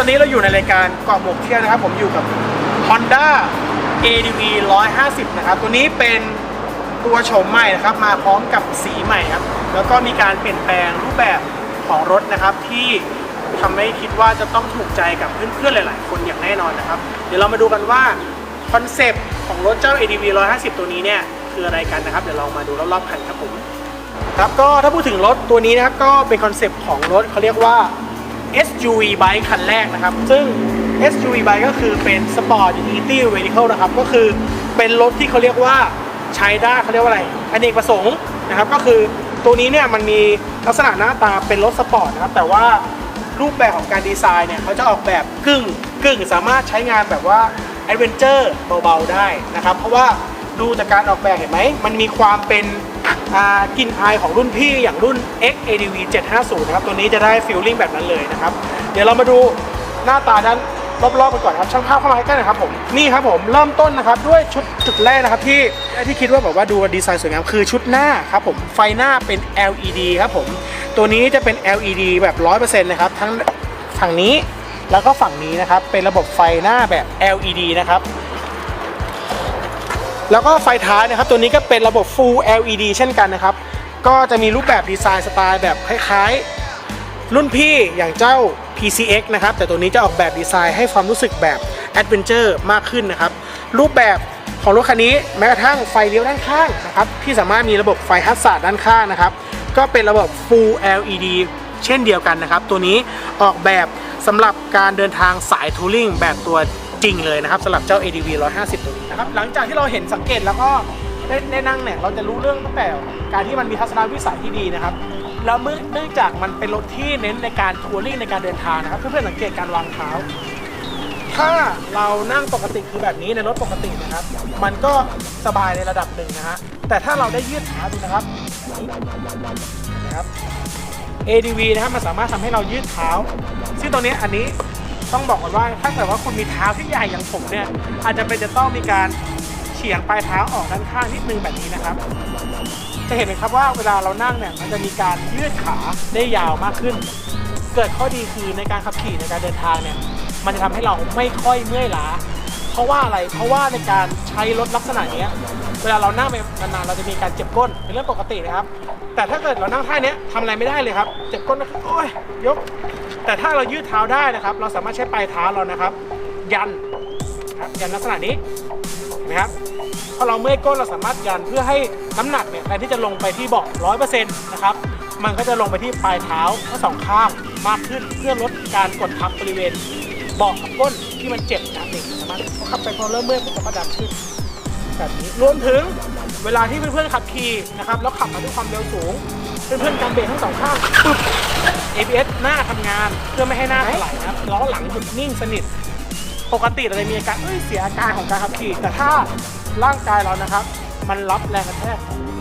ตอนนี้เราอยู่ในรายการเกาะหมกเที่ยวนะครับ ผมอยู่กับ Honda ADV 150 นะครับ ตัวนี้เป็นตัวโฉมใหม่นะครับ มาพร้อมกับสีใหม่ครับ แล้วก็มีการเปลี่ยนแปลงรูปแบบของรถนะครับ ที่ทำให้คิดว่าจะต้องถูกใจกับเพื่อนๆหลาย ๆ คนอย่างแน่นอนนะครับ เดี๋ยวเรามาดูกันว่าคอนเซปต์ของรถเจ้า ADV 150 ตัวนี้เนี่ยคืออะไรกันนะครับ เดี๋ยวเรามาดูรอบๆคันครับผมครับก็ถ้าพูดถึงรถตัวนี้นะครับก็เป็นคอนเซปต์ของรถเขาเรียกว่า SUV bike คันแรกนะครับ ซึ่ง SUV bike ก็คือเป็น Sport Utility Vehicle นะครับ ก็คือเป็นรถที่เขาเรียกว่าใช้ได้เขาเรียกว่าอะไรอเนกประสงค์นะครับ ก็คือตัวนี้เนี่ยมันมีลักษณะหน้าตาเป็นรถสปอร์ตนะครับ แต่ว่ารูปแบบของการดีไซน์เนี่ยเขาจะออกแบบกึ่งกึ่งสามารถใช้งานแบบว่าแอดเวนเจอร์เบาๆได้นะครับ เพราะว่าดูจากการออกแบบเห็นไหม มันมีความเป็น กินอายของรุ่นพี่อย่างรุ่น X ADV 750นะครับตัวนี้จะได้ฟีลลิ่งแบบนั้นเลยนะครับ เดี๋ยวเรามาดูหน้าตาด้านรอบๆกันก่อนครับช่างภาพเข้ามาใกล้ๆหนะครับผมนี่ครับผมเริ่มต้นนะครับด้วยชุดจุดแรกนะครับที่ที่คิดว่าแบบว่าดูดีไซน์สวยงามคือชุดหน้าครับผมไฟหน้าเป็น LED ครับผมตัวนี้จะเป็น LED แบบ 100%นะครับทั้งฝั่งนี้แล้วก็ฝั่งนี้นะครับเป็นระบบไฟหน้าแบบ LED นะครับ แล้วก็ไฟท้ายนะครับตัวนี้ก็เป็นระบบ Full LED เช่นกันนะครับ ก็จะมีรูปแบบดีไซน์สไตล์แบบคล้ายๆ รุ่นพี่อย่างเจ้า PCX นะครับ แต่ตัวนี้จะออกแบบดีไซน์ให้ความรู้สึกแบบแอดเวนเจอร์มากขึ้นนะครับ รูปแบบของรถคันนี้แม้กระทั่งไฟเลี้ยวด้านข้างนะครับ ที่สามารถมีระบบไฟฮัสซาดด้านข้างนะครับ ก็เป็นระบบ Full LED เช่นเดียวกันนะครับ ตัวนี้ออกแบบสำหรับการเดินทางสายทัวริงแบบตัว จริงเลยนะครับสำหรับเจ้า ADV 150 ตัวนี้นะครับหลังจากที่เราเห็นสังเกตแล้วก็ได้ได้นั่งเนี่ยเราจะรู้เรื่องตั้งแต่การที่มันมีทัศนวิสัยที่ดีนะครับแล้วเมื่อเนื่องจากมันเป็นรถที่เน้นในการทัวริงในการเดินทางนะครับเพื่อนๆสังเกตการวางเท้า ถ้าเรานั่งปกติคือแบบนี้ในรถปกตินะครับ มันก็สบายในระดับหนึ่งนะฮะแต่ถ้าเราได้ยืดขาดูนะครับนะครับ ADV นะครับมันสามารถทำให้เรายืดเท้า ซึ่งตรงนี้อันนี้ ต้องบอกก่อนว่าถ้าเกิดว่าคุณมีเท้าที่ใหญ่อย่างผมเนี่ยอาจจะเป็นจะต้องมีการเฉียงปลายเท้าออกด้านข้างนิดนึงแบบนี้นะครับ จะเห็นไหมครับว่าเวลาเรานั่งเนี่ยมันจะมีการยืดขาได้ยาวมากขึ้น เกิดข้อดีคือในการขับขี่ในการเดินทางเนี่ยมันจะทำให้เราไม่ค่อยเมื่อยล้า เพราะว่าอะไรเพราะว่าในการใช้รถลักษณะนี้เวลาเรานั่งไปนานๆเราจะมีการเจ็บก้นเป็นเรื่องปกตินะครับ แต่ถ้าเกิดเรานั่งท่านี้ทำอะไรไม่ได้เลยครับ เจ็บก้นนะครับโอ้ยยก แต่ถ้าเรายืดเท้าได้นะครับ เราสามารถใช้ปลายเท้าเรานะครับ ยันครับยันลักษณะนี้เห็นไหมครับพอเราเมื่อยก้นเราสามารถยันเพื่อให้น้ำหนักเนี่ยแทนที่จะลงไปที่เบาะร้อยเปอร์เซ็นต์นะครับมันก็จะลงไปที่ปลายเท้าทั้งสองข้างมากขึ้นเพื่อลดการกดทับบริเวณเบาะกับก้นที่มันเจ็บนะเด็กสามารถขับไปพอเริ่มเมื่อยปุ๊บมันก็ดันขึ้นแบบนี้รวมถึงเวลาที่เพื่อนๆขับขี่นะครับแล้วขับมาด้วยความเร็วสูง เพื่อนๆกำเบรกทั้งสองข้างปึ๊บ ABS หน้าทำงานเพื่อไม่ให้หน้าถลายนะครับล้อหลังหยุดนิ่งสนิท ปกติเราจะมีอาการเอ้ยเสียอาการของการขับขี่ แต่ถ้าร่างกายเรานะครับ มันรับแรงกระแทก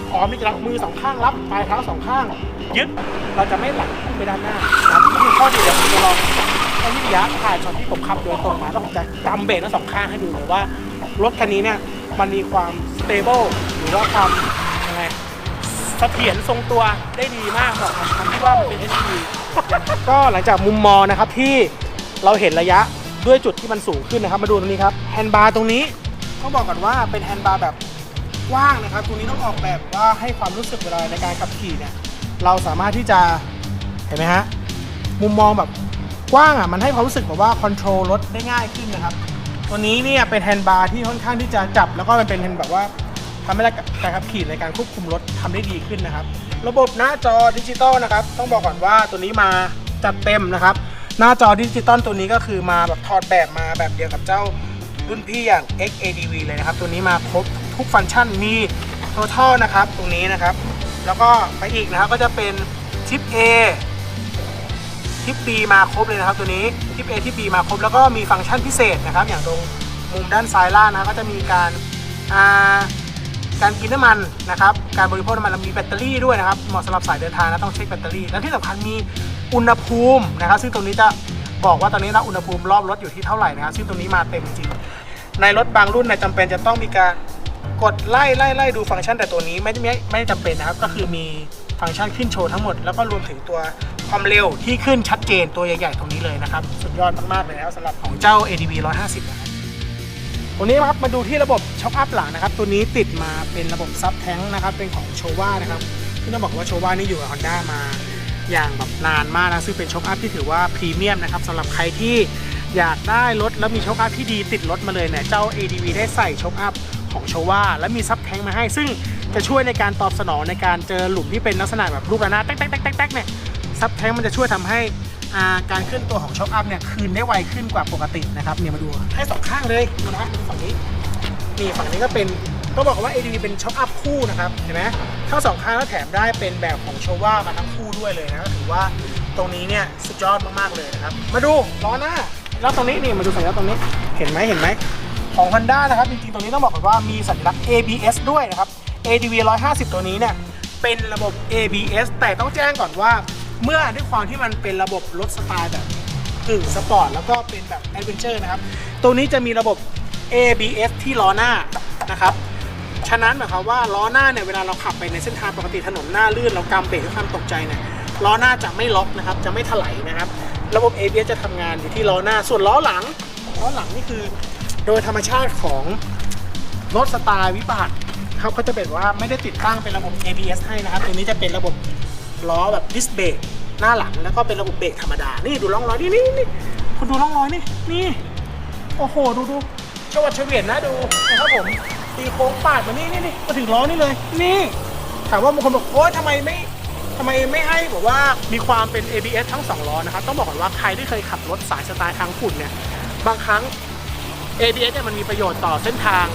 พร้อมที่จะรับมือสองข้างรับปลายเท้าสองข้าง ยึดเราจะไม่หลพุ่งไปด้านหน้าครับนี่คือข้อดีเดี๋ยวผมจะลองให้วิทยาถ่ายช็อตที่ผมขับโดยตรงมาแล้วผมจะกำเบรกทั้งสองข้างให้ดูเลยว่ารถคันนี้เนี่ยมันมีความสเตเบิลหรือว่าความ เสถียรทรงตัวได้ดีมากสำหรับคำที่ว่ามันเป็น SUV ก็หลังจากมุมมองนะครับที่เราเห็นระยะด้วยจุดที่มันสูงขึ้นนะครับ มาดูตรงนี้ครับแฮนด์บาร์ตรงนี้ต้องบอกก่อนว่าเป็นแฮนด์บาร์แบบกว้างนะครับตรงนี้ต้องออกแบบว่าให้ความรู้สึกเวลาในการขับขี่เนี่ยเราสามารถที่จะเห็นไหมฮะมุมมองแบบกว้างอะมันให้ความรู้สึกแบบว่าคอนโทรลรถได้ง่ายขึ้นนะครับตัวนี้เนี่ยเป็นแฮนด์บาร์ที่ค่อนข้างที่จะจับแล้วก็มันเป็นแบบว่า ทำให้การขับขี่ในการควบคุมรถทำได้ดีขึ้นนะครับ ระบบหน้าจอดิจิตอลนะครับ ต้องบอกก่อนว่าตัวนี้มาจัดเต็มนะครับ หน้าจอดิจิตอลตัวนี้ก็คือมาแบบถอดแบบมาแบบเดียวกับเจ้ารุ่นพี่อย่าง XADV เลยนะครับ ตัวนี้มาครบทุกฟังก์ชันมี Total นะครับตรงนี้นะครับ แล้วก็ไปอีกนะครับก็จะเป็นชิป A ทิป B มาครบเลยนะครับตัวนี้ทิป A ทิป B มาครบแล้วก็มีฟังก์ชันพิเศษนะครับ อย่างตรงมุมด้านซ้ายล่างนะก็จะมีการอ่า การกินน้ำมันนะครับ การบริโภคน้ำมันเรามีแบตเตอรี่ด้วยนะครับเหมาะสำหรับสายเดินทางนะต้องเช็คแบตเตอรี่ และที่สำคัญมีอุณหภูมินะครับ ซึ่งตรงนี้จะบอกว่าตอนนี้นะอุณหภูมิรอบรถอยู่ที่เท่าไหร่นะครับ ซึ่งตรงนี้มาเต็มจริง ในรถบางรุ่นในจำเป็นจะต้องมีการกดไล่ไล่ไล่ดูฟังก์ชันแต่ตัวนี้ไม่ไม่ไม่จำเป็นนะครับ ก็คือมีฟังก์ชันขึ้นโชว์ทั้งหมด แล้วก็รวมถึงตัวความเร็วที่ขึ้นชัดเจนตัวใหญ่ๆตรงนี้เลยนะครับ สุดยอดมากๆเลยแล้วสำหรับของเจ้า ADV 150นะครับ ตรงนี้ครับมาดูที่ระบบช็อคอัพหลังนะครับ ตัวนี้ติดมาเป็นระบบซับแท้งนะครับ เป็นของโชว่านะครับที่ต้องบอกว่าโชว่านี่อยู่กับ Honda มาอย่างแบบนานมากนะซึ่งเป็นช็อคอัพที่ถือว่าพรีเมียมนะครับสำหรับใครที่อยากได้รถแล้วมีช็อคอัพที่ดีติดรถมาเลยเนี่ยเจ้า ADV ได้ใส่ช็อคอัพของโชว่าและมีซับแท้งมาให้ ซึ่งจะช่วยในการตอบสนองในการเจอหลุมที่เป็นลักษณะแบบลูกระนาดแต๊กๆๆๆๆเนี่ยซับแท้งมันจะช่วยทำให้ การเคลื่อนตัวของช็อคอัพเนี่ยคืนได้ไวขึ้นกว่าปกตินะครับเนี่ยมาดูให้สองข้างเลยดูนะฝั่งนี้นี่ฝั่งนี้ก็เป็นต้องบอกว่า ADV เป็นช็อคอัพคู่นะครับเห็นไหมทั้งสองข้างแล้วแถมได้เป็นแบบของโชว่ามาทั้งคู่ด้วยเลยนะก็ถือว่าตรงนี้เนี่ยสุดยอดมากๆเลยนะครับ มาดูล้อหน้าแล้วตรงนี้นี่มาดูสัญลักษณ์ตรงนี้เห็นไหมเห็นไหมของ Honda นะครับจริงๆตรงนี้ต้องบอกก่อนว่ามีสัญลักษณ์ ABS ด้วยนะครับ ADV 150 ตัวนี้เนี่ยเป็นระบบ ABS แต่ต้องแจ้งก่อนว่า เมื่อด้วยความที่มันเป็นระบบรถสไตล์แบบกึ่งสปอร์ตแล้วก็เป็นแบบแอดเวนเจอร์นะครับ ตัวนี้จะมีระบบ ABS ที่ล้อหน้านะครับ ฉะนั้นหมายความว่าล้อหน้าเนี่ยเวลาเราขับไปในเส้นทางปกติถนนหน้าลื่นเรากำเบรกด้วยความตกใจเนี่ยล้อหน้าจะไม่ล็อกนะครับ จะไม่ถลายนะครับ ระบบ ABS จะทำงานอยู่ที่ล้อหน้า ส่วนล้อหลังล้อหลังนี่คือ โดยธรรมชาติของรถสไตล์วิบากเขาก็จะเป็นว่าไม่ได้ติดตั้งเป็นระบบ ABS ให้นะครับ ตัวนี้จะเป็นระบบ ล้อแบบดิสเบรกหน้าหลังแล้วก็เป็นระบบเบรกธรรมดา นี่ดูร่องรอยนี่นี่นี่คุณดูร่องรอยนี่นี่ โอ้โห ดูดูชวัดเฉวียนนะดูนะครับผมตีโค้งปาดมานี่นี่นี่มาถึงล้อนี่เลย นี่ถามว่าบางคนบอกโอ๊ยทำไมไม่ทำไมไม่ให้บอกว่ามีความเป็น ABS ทั้งสองล้อนะครับ ต้องบอกก่อนว่าใครที่เคยขับรถสายสไตล์ทางฝุ่นเนี่ยบางครั้ง ABS เนี่ยมันมีประโยชน์ต่อเส้นทาง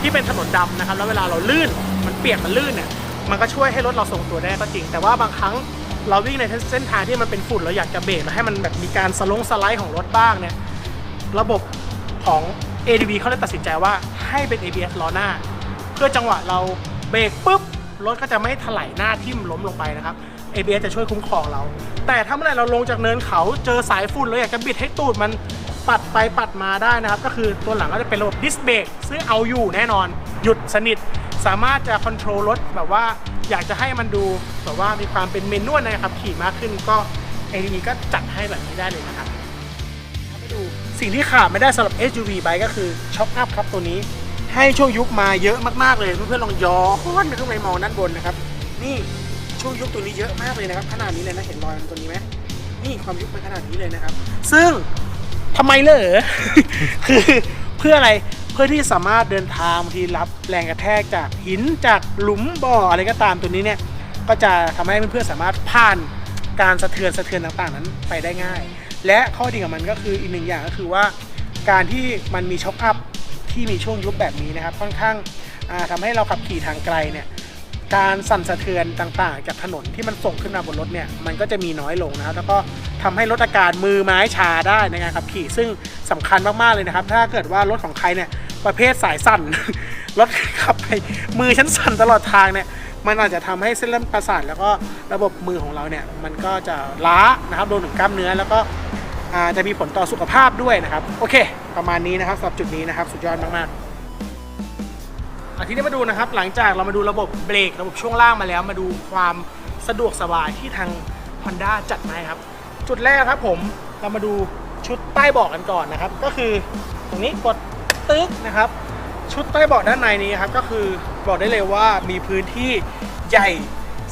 ที่เป็นถนนดำนะครับ แล้วเวลาเราลื่นมันเปียกมันลื่นเนี่ย มันก็ช่วยให้รถเราทรงตัวได้ก็จริง แต่ว่าบางครั้งเราวิ่งในเส้นทางที่มันเป็นฝุ่นเราอยากจะเบรกแล้วให้มันแบบมีการสลงสไลด์ของรถบ้างเนี่ยระบบของ ADV เขาเลยตัดสินใจว่าให้เป็น ABS ล้อหน้า เพื่อจังหวะเราเบรกปุ๊บรถก็จะไม่ถลายหน้าทิ่มล้มลงไปนะครับ ABS จะช่วยคุ้มครองเรา แต่ถ้าเมื่อไหร่เราลงจากเนินเขาเจอสายฝุ่นเราอยากจะบิดให้ตูดมันปัดไปปัดมาได้นะครับ ก็คือตัวหลังก็จะเป็นระบบดิสเบรกซึ่งเอาอยู่แน่นอน หยุดสนิท สามารถจะคอนโทรลรถแบบว่าอยากจะให้มันดูแบบว่ามีความเป็นเมนนวลนะครับขี่มากขึ้นก็ ADV ก็จัดให้แบบนี้ได้เลยนะครับไปดูสิ่งที่ขาดไม่ได้สำหรับ SUV ไบก็คือช็อคอัพครับตัวนี้ ให้ช่วงยุคมาเยอะมากๆเลยเพื่อนๆลองย้อนไปขึ้นไปมองด้านบนนะครับ นี่ช่วงยุคตัวนี้เยอะมากเลยนะครับขนาดนี้เลยนะเห็นรอยมันตัวนี้ไหมนี่ความยุคมันขนาดนี้เลยนะครับ ซึ่งทำไมเหรอคือเพื่ออะไร พื่อที่สามารถเดินทางบางทีรับแรงกระแทกจากหินจากหลุมบ่ออะไรก็ตามตัวนี้เนี่ยก็จะทำให้เพื่อนๆสามารถผ่านการสะเทือนสะเทือนต่างๆ นั้นไปได้ง่าย และข้อดีของมันก็คืออีกหนึ่งอย่างก็คือว่า การที่มันมีช็อคอัพที่มีช่วงยุบแบบนี้นะครับค่อนข้างอ่าทำให้เราขับขี่ทางไกลเนี่ยการสั่นสะเทือนต่างๆ จากถนนที่มันส่งขึ้นมาบนรถเนี่ยมันก็จะมีน้อยลงนะครับแล้วก็ทำให้ลดอาการมือไม้ชาได้ในการขับขี่ ซึ่งสำคัญมากๆเลยนะครับ ถ้าเกิดว่ารถของใครเนี่ย ประเภทสายสั่น รถขับไปมือฉันสั่นตลอดทางเนี่ยมันอาจจะทำให้เส้นเลือดประสาทแล้วก็ระบบมือของเราเนี่ยมันก็จะล้านะครับโดนถึงกล้ามเนื้อแล้วก็จะมีผลต่อสุขภาพด้วยนะครับ โอเค ประมาณนี้นะครับสำหรับจุดนี้นะครับ สุดยอดมากๆอาทีนี้มาดูนะครับ หลังจากเรามาดูระบบเบรกระบบช่วงล่างมาแล้วมาดูความสะดวกสบายที่ทาง Honda จัดมาครับ จุดแรกครับผมเรามาดูชุดใต้เบาะกันก่อนนะครับ ก็คือตรงนี้กด ตึ๊กนะครับ ชุดใต้เบาะด้านในนี้ครับก็คือบอกได้เลยว่ามีพื้นที่ใหญ่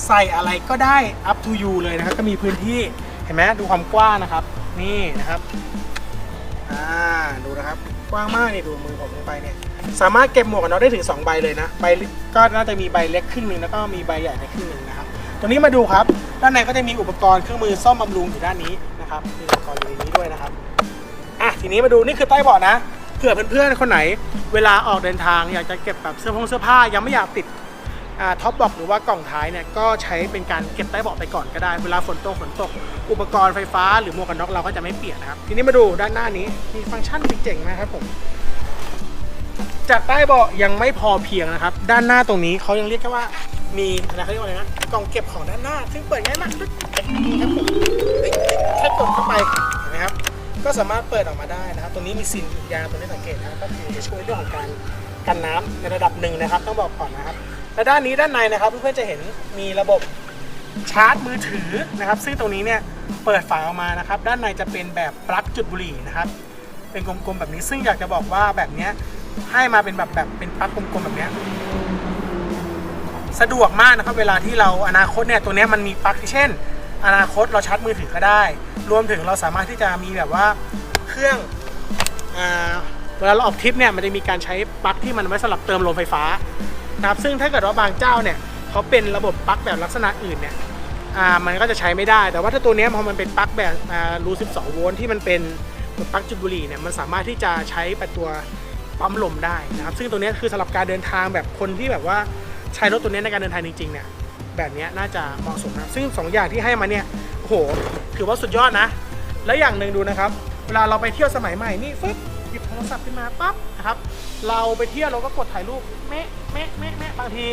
ใส่อะไรก็ได้ up to you เลยนะครับ ก็มีพื้นที่เห็นไหมดูความกว้างนะครับ นี่นะครับอ่าดูนะครับ กว้างมากนี่ดูมือผมลงไปเนี่ยสามารถเก็บหมวกกันน็อกได้ถึง 2 ใบเลยนะใบก็น่าจะมีใบเล็กครึ่งหนึ่งแล้วก็มีใบใหญ่ในครึ่งหนึ่งนะครับตัวนี้มาดูครับ ด้านในก็จะมีอุปกรณ์เครื่องมือซ่อมบำรุงอยู่ด้านนี้นะครับมีอุปกรณ์อยู่ในนี้ด้วยนะครับอะทีนี้มาดูนี่คือใต้เบาะนะ เผื่อเพื่อนๆคนไหน เวลาออกเดินทางอยากจะเก็บแบบเสื้อผงเสื้อผ้ายังไม่อยากติดท็อปบอกหรือว่ากล่องท้ายเนี่ยก็ใช้เป็นการเก็บใต้เบาะไปก่อนก็ได้ เวลาฝนตกฝนตก อุปกรณ์ไฟฟ้าหรือหมวกกันน็อกเราก็จะไม่เปียกนะครับ ทีนี้มาดูด้านหน้านี้มีฟังก์ชันเจ๋งๆนะครับผมจากใต้เบาะยังไม่พอเพียงนะครับ ด้านหน้าตรงนี้เขายังเรียกแค่ว่ามีอะไรเขาเรียกว่าอะไรนะกล่องเก็บของด้านหน้า ซึ่งเปิดง่ายมากครับผมแค่กดเข้าไปเห็นไหมครับ ก็สามารถเปิดออกมาได้นะครับ ตรงนี้มีซินยางตัวนี้สังเกตนะครับก็คือจะช่วยเรื่องของการกันน้ำในระดับหนึ่งนะครับ ต้องบอกก่อนนะครับ และด้านนี้ด้านในนะครับเพื่อนๆจะเห็นมีระบบชาร์จมือถือนะครับ ซึ่งตรงนี้เนี่ยเปิดฝาออกมานะครับ ด้านในจะเป็นแบบปลั๊กจุดบุหรี่นะครับ เป็นกลมๆแบบนี้ซึ่งอยากจะบอกว่าแบบนี้ให้มาเป็นแบบแบบเป็นปลั๊กกลมๆแบบนี้สะดวกมากนะครับเวลาที่เราอนาคตเนี่ยตัวนี้มันมีปลั๊กที่เช่น อนาคตเราชาร์จมือถือก็ได้ รวมถึงเราสามารถที่จะมีแบบว่าเครื่องเวลาเราออกทริปเนี่ยมันจะมีการใช้ปลั๊กที่มันไว้สำหรับเติมลมไฟฟ้านะครับซึ่งถ้าเกิดว่าบางเจ้าเนี่ยเขาเป็นระบบปลั๊กแบบลักษณะอื่นเนี่ยมันก็จะใช้ไม่ได้ แต่ว่าถ้าตัวนี้พอมันเป็นปลั๊กแบบรู12 โวลต์ที่มันเป็นปลั๊กจุดบุหรี่เนี่ยมันสามารถที่จะใช้เป็นตัวปั๊มลมได้นะครับ ซึ่งตัวนี้คือสำหรับการเดินทางแบบคนที่แบบว่าใช้รถตัวนี้ในการเดินทางจริงๆเนี่ยแบบนี้น่าจะเหมาะสมนะซึ่งสองอย่างที่ให้มาเนี่ย โหถือว่าสุดยอดนะ และอย่างหนึ่งดูนะครับ เวลาเราไปเที่ยวสมัยใหม่นี่ฟึ๊บหยิบโทรศัพท์ขึ้นมาปั๊บนะครับ เราไปเที่ยวเราก็กดถ่ายรูปแมะแมะแมะแมะบางที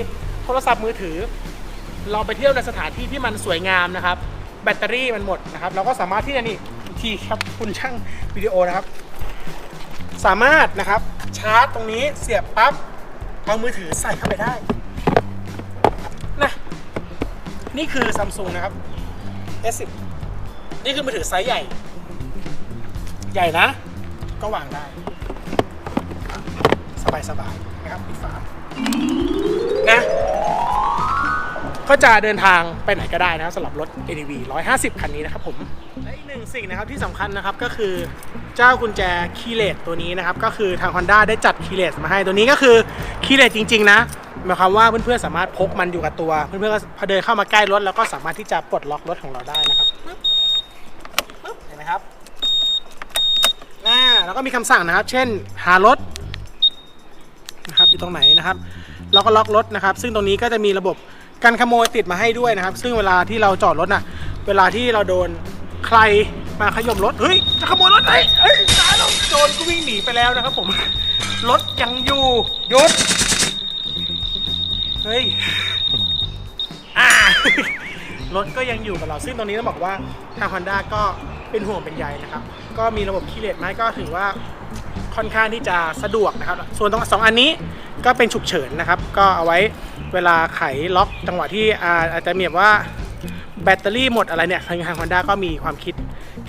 โทรศัพท์มือถือ เราไปเที่ยวในสถานที่ที่มันสวยงามนะครับ แบตเตอรี่มันหมดนะครับ เราก็สามารถที่จะนี่อีกทีครับคุณช่างวิดีโอนะครับ สามารถนะครับชาร์จตรงนี้เสียบปั๊บเอามือถือใส่เข้าไปได้นะนี่คือซัมซุงนะครับ S10 นี่คือมือถือไซส์ใหญ่ ใหญ่นะ ก็วางได้ สบายสบายนะครับปิดฝานะก็จะเดินทางไปไหนก็ได้นะครับสำหรับรถ ADV 150 คันนี้นะครับผม และอีกหนึ่งสิ่งนะครับที่สำคัญนะครับก็คือเจ้ากุญแจคีเลสตัวนี้นะครับ ก็คือทาง Honda ได้จัดคีเลสมาให้ตัวนี้ก็คือคีเลสจริง ๆ นะ หมายความว่าเพื่อนๆสามารถพกมันอยู่กับตัว เพื่อนๆก็พอเดินเข้ามาใกล้รถแล้วก็สามารถที่จะปลดล็อกรถของเราได้นะครับปึ๊บปึ๊บเห็นไหมครับอ่าแล้วก็มีคำสั่งนะครับ เช่น หารถนะครับอยู่ตรงไหนนะครับเราก็ล็อกรถนะครับ ซึ่งตรงนี้ก็จะมีระบบการขโมยติดมาให้ด้วยนะครับ ซึ่งเวลาที่เราจอดรถน่ะ เวลาที่เราโดนใครมาขย่มรถเฮ้ยจะขโมยรถเฮ้ยเฮ้ยตายแล้วโจรก็วิ่งหนีไปแล้วนะครับ ผมรถยังอยู่หยุด เฮ้ยอ่ารถก็ยังอยู่กับเรา ซึ่งตรงนี้ต้องบอกว่าทาง Honda ก็เป็นห่วงเป็นใยนะครับ ก็มีระบบคีเลสไหมก็ถือว่าค่อนข้างที่จะสะดวกนะครับ ส่วนตรงสองอันนี้ก็เป็นฉุกเฉินนะครับ ก็เอาไว้เวลาไขล็อกจังหวะที่อาอาจจะมีแบบว่าแบตเตอรี่หมดอะไรเนี่ย ทางทางฮอนด้าก็มีความคิด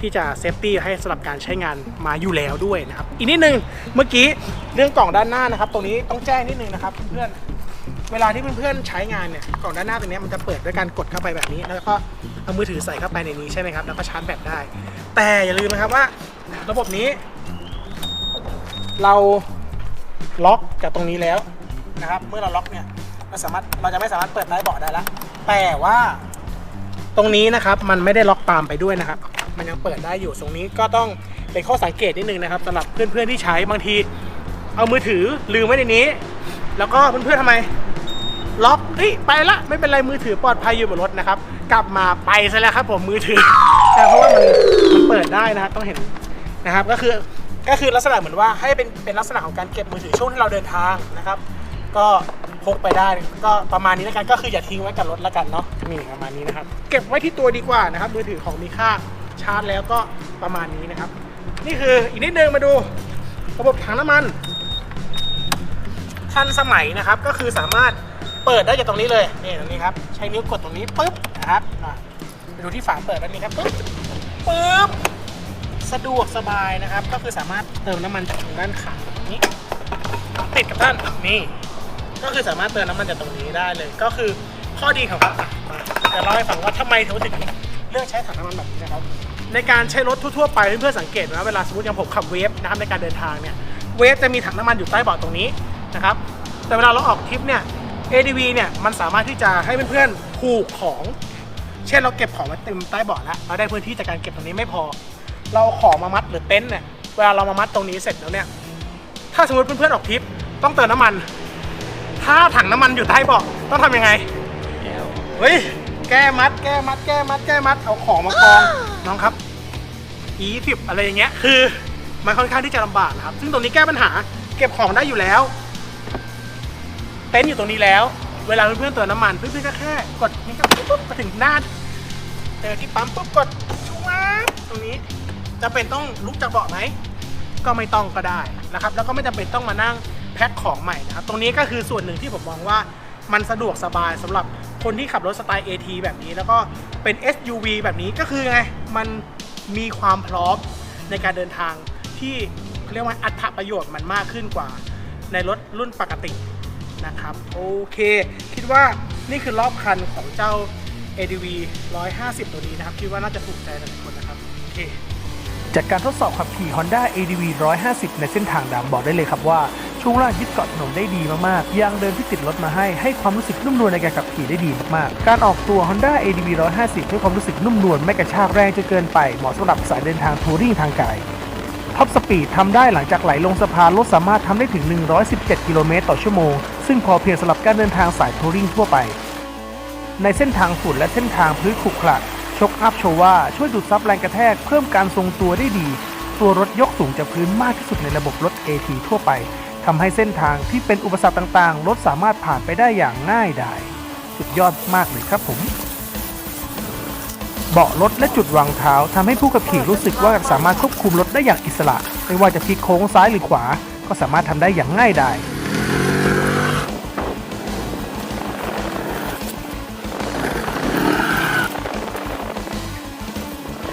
ที่จะเซฟตี้ให้สำหรับการใช้งานมาอยู่แล้วด้วยนะครับ อีกนิดนึงเมื่อกี้เรื่องกล่องด้านหน้านะครับ ตรงนี้ต้องแจ้งนิดนึงนะครับเพื่อน เวลาที่เพื่อนๆใช้งานเนี่ยกล่องด้านหน้าตรงนี้มันจะเปิดด้วยการกดเข้าไปแบบนี้ แล้วก็เอามือถือใส่เข้าไปในนี้ใช่ไหมครับ แล้วก็ชาร์จแบตได้ แต่อย่าลืมนะครับว่า ระบบนี้ เราล็อกจากตรงนี้แล้วนะครับ เมื่อเราล็อกเนี่ยเราสามารถเราจะไม่สามารถเปิดใต้เบาะได้ละแต่ว่าตรงนี้นะครับมันไม่ได้ล็อกตามไปด้วยนะครับ มันยังเปิดได้อยู่ตรงนี้ก็ต้องเป็นข้อสังเกตนิดนึงนะครับสำหรับเพื่อนๆที่ใช้บางที เอามือถือลืมไว้ในนี้ แล้วก็เพื่อนๆทำไม ล็อกเฮ้ยไปละไม่เป็นไรมือถือปลอดภัยอยู่บนรถนะครับ กลับมาไปซะแล้วครับ ผมมือถือใช่เพราะว่ามันมันเปิดได้นะครับต้องเห็นนะครับก็คือก็คือลักษณะเหมือนว่าให้เป็นเป็นลักษณะของการเก็บมือถือช่วงที่เราเดินทางนะครับ ก็พกไปได้ก็ประมาณนี้แล้วกันก็คืออย่าทิ้งไว้กับรถแล้วกันเนาะนี่ประมาณนี้นะครับ เก็บไว้ที่ตัวดีกว่านะครับ มือถือของมีค่าชาร์จแล้วก็ประมาณนี้นะครับ นี่คืออีกนิดนึงมาดูระบบถังน้ำมันทันสมัยนะครับก็คือสามารถ เปิดได้จากตรงนี้เลยนี่ตรงนี้ครับใช้นิ้วกดตรงนี้ปุ๊บนะครับไปดูที่ฝาเปิดด้านนี้ครับปุ๊บปุ๊บสะดวกสบายนะครับ ก็คือสามารถเติมน้ำมันจากทางด้านขานี้ ติดกับด้านนี่ก็คือสามารถเติมน้ำมันจากตรงนี้ได้เลย ก็คือข้อดีของเขาอะมาจะเล่าให้ฟังว่าทำไมเขาถึงเลือกใช้ถังน้ำมันแบบนี้นะครับในการใช้รถทั่วๆไปเพื่อนๆสังเกตนะเวลาสมมติอย่างผมขับเวฟนะครับในการเดินทางเนี่ยเวฟจะมีถังน้ำมันอยู่ใต้เบาะตรงนี้นะครับแต่เวลาเราออกทริปเนี่ย ADV เนี่ยมันสามารถที่จะให้เพื่อนๆผูกของ เช่นเราเก็บของไว้เต็มใต้เบาะแล้วเราได้พื้นที่จากการเก็บตรงนี้ไม่พอ เราของมามัดหรือเต็นท์เนี่ยเวลาเรามามัดตรงนี้เสร็จแล้วเนี่ยถ้าสมมติเพื่อนๆออกทริปต้องเติมน้ำมัน ถ้าถังน้ำมันอยู่ใต้เบาะต้องทำยังไงเฮ้ยแก้มัด แก้มัด แก้มัด แก้มัด เอาของมากองน้องครับ อีสิบอะไรอย่างเงี้ย คือ มันค่อนข้างที่จะลำบากนะครับ ซึ่งตรงนี้แก้ปัญหา เก็บของได้อยู่แล้ว เต็นท์อยู่ตรงนี้แล้ว เวลาเพื่อนๆเติมน้ำมันเพื่อนๆก็แค่ กดนี่ก็ปุ๊บมาถึงหน้าเจอที่ปั๊มปุ๊บกดชูวาบตรงนี้จะเป็นต้องลุกจากเบาะไหมก็ไม่ต้องก็ได้นะครับ แล้วก็ไม่จำเป็นต้องมานั่งแพ็คของใหม่นะครับ ตรงนี้ก็คือส่วนหนึ่งที่ผมมองว่ามันสะดวกสบายสำหรับคนที่ขับรถสไตล์ AT แบบนี้ แล้วก็เป็น SUV แบบนี้ก็คือไงมันมีความพร้อมในการเดินทางที่เขาเรียกว่าอัตประโยชน์มันมากขึ้นกว่าในรถรุ่นปกติ นะครับ โอเค คิดว่านี่คือรอบคันของเจ้า ADV 150 ตัวนี้นะครับ คิดว่าน่าจะถูกใจหลายคนนะครับโอเคจากการทดสอบขับขี่ Honda ADV 150 ในเส้นทางดำบอกได้เลยครับว่า ช่วงล่างยึดเกาะถนนได้ดีมากๆ ยางเดินที่ติดรถมาให้ ให้ความรู้สึกนุ่มนวลในการขับขี่ได้ดีมากๆ การออกตัว Honda ADV 150 ให้ความรู้สึกนุ่มนวลไม่กระชากแรงจนเกินไป เหมาะสำหรับสายเดินทางทัวริงทางไกลท็อปสปีดทำได้หลังจากไหลลงสะพานรถสามารถทำได้ถึง 117 กิโลเมตรต่อชั่วโมง ซึ่งพอเพียงสำหรับการเดินทางสายทัวริงทั่วไป ในเส้นทางฝุ่นและเส้นทางพื้นขรุขระชกอัพโชว่าช่วยดูดซับแรงกระแทกเพิ่มการทรงตัวได้ดี ตัวรถยกสูงจากพื้นมากที่สุดในระบบรถ AT ทั่วไปทำให้เส้นทางที่เป็นอุปสรรคต่างๆ รถสามารถผ่านไปได้อย่างง่ายดายสุดยอดมากเลยครับผม เบาะรถและจุดวางเท้าทำให้ผู้ขับขี่รู้สึกว่าสามารถควบคุมรถได้อย่างอิสระ ไม่ว่าจะพลิกโค้งซ้ายหรือขวา ก็สามารถทำได้อย่างง่ายดาย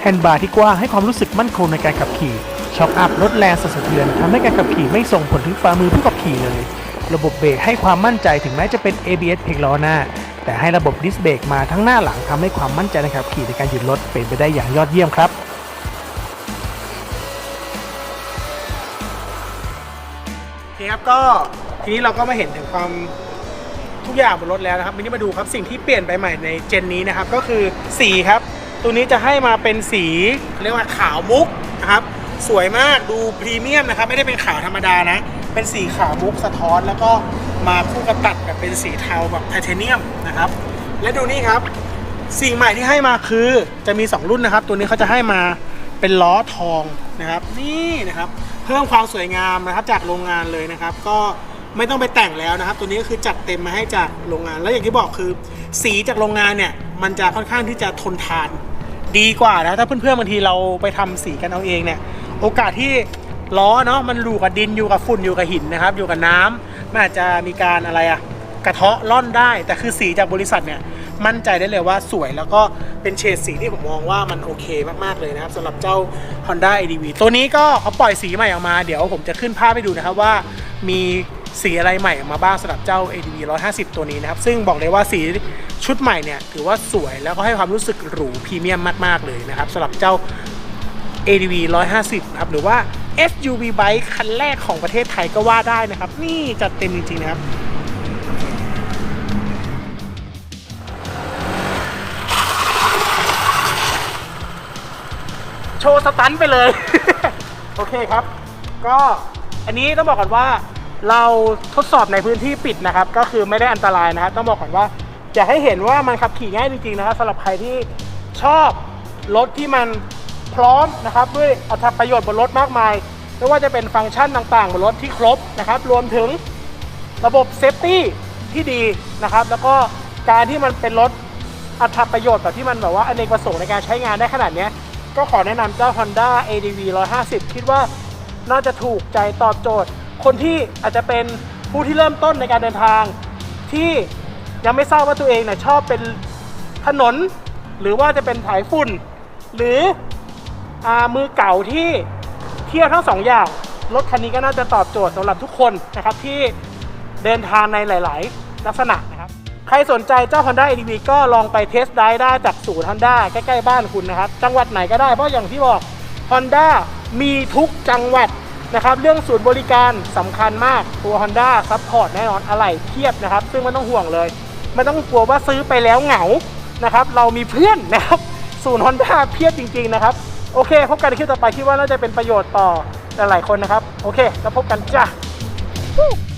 แฮนด์บาร์ที่กว้างให้ความรู้สึกมั่นคงในการขับขี่ช็อคอัพลดแรงสั่นสะเทือนทำให้การขับขี่ไม่ส่งผลถึงฝ่ามือผู้ขับขี่เลย ระบบเบรกให้ความมั่นใจถึงแม้จะเป็น ABS เพียงล้อหน้า แต่ให้ระบบดิสเบรกมาทั้งหน้าหลังทำให้ความมั่นใจในการขับขี่ในการหยุดรถเป็นไปได้อย่างยอดเยี่ยมครับโอเคครับก็ทีนี้เราก็มาเห็นถึงความทุกอย่างบนรถแล้วนะครับทีนี้มาดูครับสิ่งที่เปลี่ยนไปใหม่ในเจนนี้นะครับก็คือสีครับ ตัวนี้จะให้มาเป็นสีเรียกว่าขาวมุกนะครับ สวยมากดูพรีเมียมนะครับ ไม่ได้เป็นขาวธรรมดานะ เป็นสีขาวมุกสะท้อนแล้วก็มาคู่กับตัดกับเป็นสีเทาแบบไทเทเนียมนะครับ และดูนี่ครับ สิ่งใหม่ที่ให้มาคือจะมี 2 รุ่นนะครับ ตัวนี้เขาจะให้มาเป็นล้อทองนะครับ นี่นะครับ เพิ่มความสวยงามนะครับจากโรงงานเลยนะครับ ก็ไม่ต้องไปแต่งแล้วนะครับ ตัวนี้ก็คือจัดเต็มมาให้จากโรงงาน แล้วอย่างที่บอกคือ สีจากโรงงานเนี่ย มันจะค่อนข้างที่จะทนทาน ดีกว่านะถ้าเพื่อนๆบางทีเราไปทำสีกันเอาเองเนี่ย โอกาสที่ล้อเนาะมันอยู่กับดินอยู่กับฝุ่นอยู่กับหินนะครับ อยู่กับน้ำมันอาจจะมีการอะไรอะกระเทาะล่อนได้ แต่คือสีจากบริษัทเนี่ยมั่นใจได้เลยว่าสวยแล้วก็เป็นเฉดสีที่ผมมองว่ามันโอเคมากๆเลยนะครับสำหรับเจ้า Honda ADV ตัวนี้ก็เขาปล่อยสีใหม่ออกมา เดี๋ยวผมจะขึ้นภาพให้ดูนะครับว่ามี สีอะไรใหม่ออกมาบ้างสำหรับเจ้า ADV 150 ตัวนี้นะครับ ซึ่งบอกเลยว่าสีชุดใหม่เนี่ย ถือว่าสวยแล้วก็ให้ความรู้สึกหรูพรีเมียมมาก ๆ เลยนะครับสำหรับเจ้า ADV 150 ครับ หรือว่า SUV bike คันแรกของประเทศไทยก็ว่าได้นะครับ นี่จัดเต็มจริง ๆ นะครับโชว์สตันไปเลย โอเคครับ ก็อันนี้ต้องบอกก่อนว่า เราทดสอบในพื้นที่ปิดนะครับ ก็คือไม่ได้อันตรายนะครับ ต้องบอกก่อนว่าอยากให้เห็นว่ามันขับขี่ง่ายจริงๆนะครับสำหรับใครที่ชอบรถที่มันพร้อมนะครับ ด้วยอัตประโยชน์บนรถมากมายไม่ว่าจะเป็นฟังก์ชันต่างๆ บนรถที่ครบนะครับ รวมถึงระบบเซฟตี้ที่ดีนะครับ แล้วก็การที่มันเป็นรถอัตประโยชน์แบบที่มันแบบว่าอเนกประสงค์ในการใช้งานได้ขนาดนี้ก็ขอแนะนำเจ้า Honda ADV 150 คิดว่าน่าจะถูกใจตอบโจทย์ คนที่อาจจะเป็นผู้ที่เริ่มต้นในการเดินทาง ที่ยังไม่ทราบว่าตัวเองเนี่ยชอบเป็นถนน หรือว่าจะเป็นถ่ายฝุ่น หรืออมือเก่าที่เที่ยวทั้งสองอย่างรถคันนี้ก็น่าจะตอบโจทย์สำหรับทุกคนนะครับที่เดินทางในหลาย ๆ ลักษณะนะครับ ใครสนใจเจ้า Honda ADV ก็ลองไปเทสได้ได้จากศูนย์ Honda ใกล้ ๆ บ้านคุณนะครับ จังหวัดไหนก็ได้เพราะอย่างที่บอก Honda มีทุกจังหวัด นะครับเรื่องศูนย์บริการสำคัญมากตัว Honda ซัพพอร์ตแน่นอนอะไรเทียบนะครับ ซึ่งไม่ต้องห่วงเลย ไม่ต้องกลัวว่าซื้อไปแล้วเหงานะครับเรามีเพื่อนนะครับศูนย์ Honda เพียบจริง ๆ นะครับ โอเค พบกันในคลิปต่อไปคิดว่าน่าจะเป็นประโยชน์ต่อหลายๆคนนะครับ โอเค แล้วพบกันจ้า Woo!